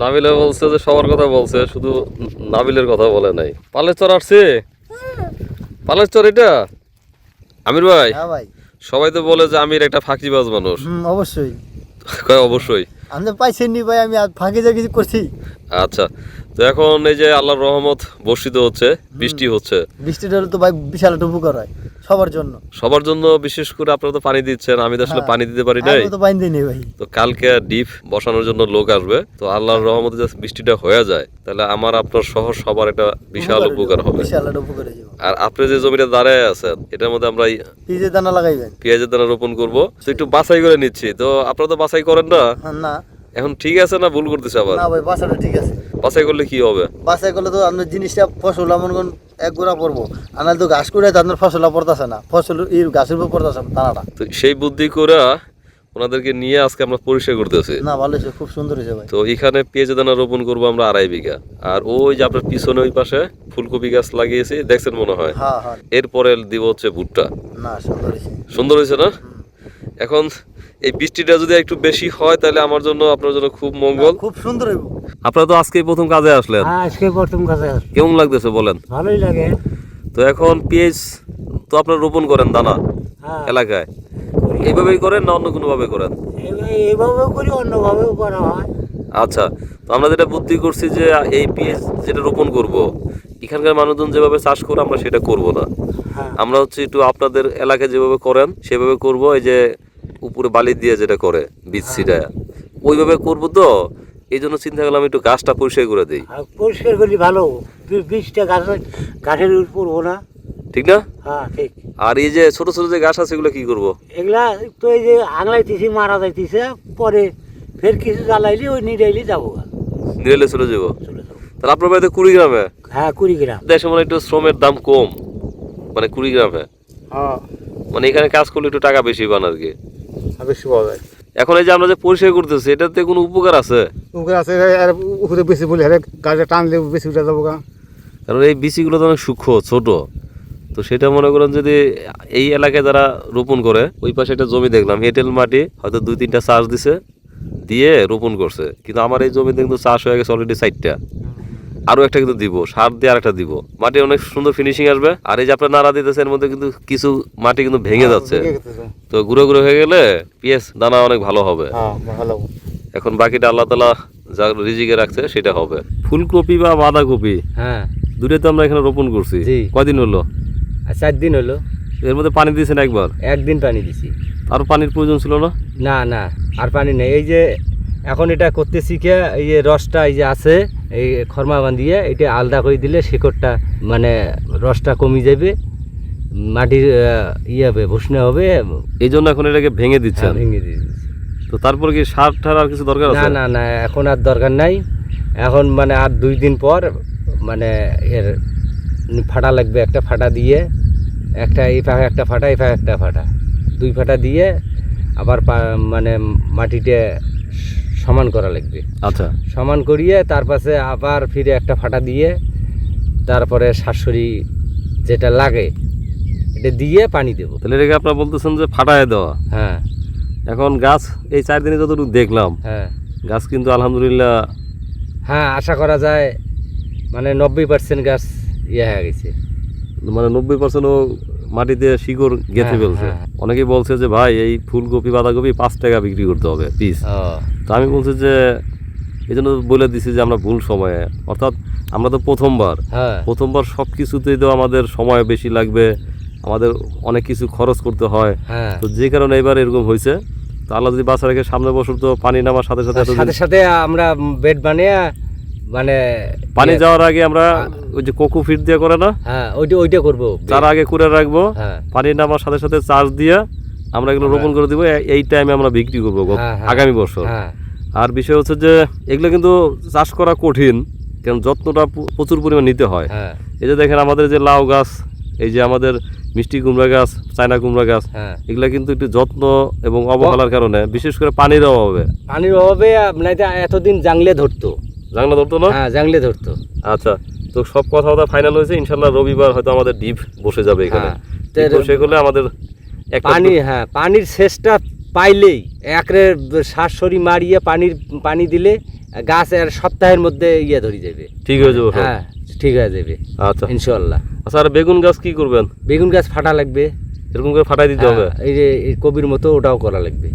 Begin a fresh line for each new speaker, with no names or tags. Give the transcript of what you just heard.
নাবিলে বলছে যে সবার কথা বলছে শুধু নাবিলের কথা বলে নাই। পালের চর আসছে? পালের চর এটা? আমির ভাই?
হ্যাঁ ভাই।
সবাই তো বলে যে আমির একটা ফাঁকিবাজ মানুষ।
অবশ্যই।
কয় অবশ্যই।
আমি পাইছেন নি ভাই আমি ফাঁকে যা কিছু করছি।
আচ্ছা। তো এখন এই যে আল্লাহর রহমত বর্ষিত হচ্ছে বৃষ্টি হচ্ছে।
বৃষ্টিটা হলে তো ভাই বিশাল একটা উপকার হয় সবার জন্য।
সবার জন্য বিশেষ করে আপনারা তো পানি দিচ্ছেন আমি তো আসলে
হ্যাঁ।
পানি দিতে পারি নাই।
তো বাইন্দে নেই ভাই।
তো কালকে ডিপ বসানোর জন্য লোক আসবে তো আল্লাহর রহমতে যদি বৃষ্টিটা হয়ে যায় তাহলে আমার আপনার সহ সবার একটা বিশাল উপকার হবে।
বিশাল একটা উপকার হয়ে যাবে।
আর আপনি যে জমিটা দাঁড়ায় আছেন এটার মধ্যে আমরা
পিজে দানা লাগাইবেন।
পেঁয়াজের দানা রোপণ করব। তো একটু বাছাই করে নিচ্ছি তো আপনারা তো বাছাই করেন না?
না
এখন ঠিক আছে না ভুল করতেছে আবার?
না ভাই বাসাটা ঠিক আছে।
বাছাই করলে কি হবে?
বাসায় করলে তো আপনার জিনিসটা ফসল এমন কোন এক গোড়া পড়ব আনাল তো ঘাস করে আপনার ফসল পড়তেছে না। ফসল এই গাছের উপর পড়তেছে দানাটা।
তো সেই বুদ্ধি করে ওনাদেরকে নিয়ে আজকে আমরা পরিষ্কার করতেছি।
না ভালো হয়েছে খুব সুন্দর হয়েছে ভাই।
তো এখানে পেঁয়াজ দানা রোপণ করব আমরা আড়াই বিঘা। আর ওই যে আপনার পিছনে ওই পাশে ফুলকপি গাছ লাগিয়েছি দেখছেন মনে হয়?
হ্যাঁ হ্যাঁ।
এরপরে দিব হচ্ছে ভুট্টা।
না সুন্দর হয়েছে।
সুন্দর হয়েছে না? এখন এই বৃষ্টিটা যদি একটু বেশি হয় তাহলে আমার জন্য আপনার জন্য খুব মঙ্গল।
খুব সুন্দর হইব।
আপনারা তো আজকে প্রথম কাজে আসলেন।
হ্যাঁ আজকে প্রথম কাছে
কেমন লাগতেছে বলেন?
ভালোই লাগে।
তো এখন পেঁয়াজ তো আপনারা রোপণ করেন দানা
হ্যাঁ।
এলাকায়। এইভাবেই করেন না অন্য কোনো ভাবে করেন?
এই- এইভাবেও করি অন্যভাবেও করা হয়।
আচ্ছা তো আমরা যেটা বুদ্ধি করছি যে এই পেঁয়াজ যেটা রোপণ করব এখানকার মানুষজন যেভাবে চাষ করে আমরা সেটা করব না।
হ্যাঁ।
আমরা হচ্ছে একটু আপনাদের এলাকায় যেভাবে করেন সেভাবে করব। এই যে উপরে বালি দিয়ে যেটা করে বীজ ছিটায় ওইভাবে করব তো? এই জন্য চিন্তা করলাম একটু গাছটা পরিষ্কার করে দিই।
আর পরিষ্কার করলে ভালো। বীজটা গাছ গাছের উপর পড়ব না।
ঠিক না?
হ্যাঁ ঠিক।
আর এই যে ছোট ছোট যে গাছ আছে এগুলো কি করব?
এগুলা তো এই যে আগলাইতেছি মারা যাইতেছে পরে ফের কিছু জ্বালাইলে ওই নিরাইলে যাব।
যাব?
চলে যাব।
তাহলে আপনার বাড়িতে কুড়ি গ্রামে
হ্যাঁ কুড়ি গ্রাম
দেশে মানে একটু শ্রমের দাম কম মানে কুড়ি গ্রামে
হ্যাঁ।
মানে এখানে কাজ করলে একটু টাকা বেশি পান আর কি।
বেশি পাওয়া যায়।
এখন এই যে আমরা যে পরিষ্কার করতেছি এটাতে কোনো উপকার আছে?
উপরে আছে আর উপরে বেশি বলে আরে গাছটা টানলে বেশি উঠে যাব গা।
কারণ এই বিচিগুলো তো অনেক সূক্ষ্ম ছোট। তো সেটা মনে করেন যদি এই এলাকায় যারা রোপণ করে ওই পাশে একটা জমি দেখলাম এঁটেল মাটি হয়তো দুই তিনটা চাষ দিছে দিয়ে রোপণ করছে। কিন্তু আমার এই জমিতে কিন্তু চাষ হয়ে গেছে অলরেডি চারটা আরও একটা কিন্তু দিব সার দিয়ে আরেকটা দিব। মাটি অনেক সুন্দর ফিনিশিং আসবে। আর এই যে আপনার নাড়া দিতেছে এর মধ্যে কিন্তু কিছু মাটি কিন্তু ভেঙে যাচ্ছে। তো গুঁড়ো গুঁড়ো হয়ে গেলে পিএস দানা অনেক ভালো হবে।
হ্যাঁ
এখন বাকিটা আল্লাহ তালা যা রিজিকে রাখছে সেটা হবে। ফুলকপি বা বাঁধাকপি
হ্যাঁ।
দুটোই তো আমরা এখানে রোপণ করছি।
জি।
কয়দিন হলো?
আর চার দিন হলো।
এর মধ্যে পানি দিয়েছেন একবার?
একদিন পানি দিছি।
আর পানির প্রয়োজন ছিল না?
না না আর পানি নেই। এই যে এখন এটা করতে শিখে এই যে রসটা এই যে আছে এই খরমা বান্ধিয়ে এটা আলাদা করে দিলে শিকড়টা মানে রসটা কমে যাবে মাটির ইয়ে হবে ভুসনে হবে।
এই জন্য এখন এটাকে ভেঙে দিচ্ছে
হ্যাঁ, ভেঙে দিয়ে
তো তারপর কি সার ঠার আর কিছু দরকার
না না না এখন আর দরকার নাই। এখন মানে আর দুই দিন পর মানে এর ফাটা লাগবে একটা ফাটা দিয়ে একটা এই ফাঁকা একটা ফাটা এই ফাঁকা একটা ফাটা। দুই ফাটা দিয়ে আবার মানে মাটিতে সমান করা লাগবে।
আচ্ছা।
সমান করিয়ে তার পাশে আবার ফিরে একটা ফাটা দিয়ে তারপরে শাশুড়ি যেটা লাগে এটা দিয়ে পানি দেবো।
তাহলে এটাকে আপনার বলতেছেন যে ফাটায় দেওয়া।
হ্যাঁ।
এখন গাছ এই চার দিনে যতটুকু দেখলাম
হ্যাঁ।
গাছ কিন্তু আলহামদুলিল্লাহ
হ্যাঁ আশা করা যায় মানে নব্বই পার্সেন্ট গাছ ইয়ে হয়ে গেছে।
মানে নব্বই পার্সেন্ট মাটিতে শিকড় গেঁথে
হ্যাঁ,
ফেলছে।
হ্যাঁ।
অনেকেই বলছে যে ভাই এই ফুলকপি বাঁধাকপি পাঁচ টাকা বিক্রি করতে হবে পিস তো আমি বলছি যে এই জন্য বলে দিছি যে আমরা ভুল সময়ে। অর্থাৎ আমরা তো প্রথমবার।
হ্যাঁ।
প্রথমবার সব কিছুতেই তো আমাদের সময় বেশি লাগবে আমাদের অনেক কিছু খরচ করতে হয়। তো যে কারণে এবার এরকম হয়েছে। তো আল্লাহ যদি বাচ্চা রেখে সামনে বছর তো পানি নামার সাথে সাথে
সাথে সাথে আমরা বেড বানিয়ে মানে
পানি
ইয়ে-
যাওয়ার আগে আমরা ওই যে কোকো ফিট দিয়ে করে না?
হ্যাঁ ওইটা ওইটা করব।
তার আগে করে রাখব।
হ্যাঁ।
পানি নামার সাথে সাথে চার্জ দিয়ে আমরা এগুলো রোপণ করে দিব। এই টাইমে আমরা বিক্রি করব
হ্যাঁ, হ্যাঁ।
আগামী বছর। আর বিষয় হচ্ছে যে এগুলো কিন্তু চাষ করা কঠিন কারণ যত্নটা প্রচুর পরিমাণ নিতে হয়। এই যে দেখেন আমাদের যে লাউ গাছ এই যে আমাদের মিষ্টি কুমড়া গাছ চায়না কুমড়া গাছ এগুলা কিন্তু একটু যত্ন এবং অবহেলার কারণে বিশেষ করে পানির অভাবে।
পানির অভাবে নাইতে এতদিন জাংলে ধরতো।
জানলা ধরতো না?
হ্যাঁ জাংলে ধরতো।
আচ্ছা তো সব কথা কথা ফাইনাল হয়েছে ইনশাল্লাহ রবিবার হয়তো আমাদের ডিপ বসে যাবে এখানে।
হ্যাঁ।
ডিপ বসে গেলে আমাদের
পানি হ্যাঁ পানির শেষটা পাইলেই একরে শাঁসরি মারিয়ে পানির পানি দিলে গাছ আর সপ্তাহের মধ্যে ইয়ে ধরে যাবে।
ঠিক হয়ে যাবে
হ্যাঁ ঠিক হয়ে যাবে
আচ্ছা।
ইনশাল্লাহ।
আচ্ছা আর বেগুন গাছ কি করবেন?
বেগুন গাছ ফাটা লাগবে।
এরকম করে ফাটাই দিতে হবে?
হ্যাঁ, এই যে কবির মতো ওটাও করা লাগবে।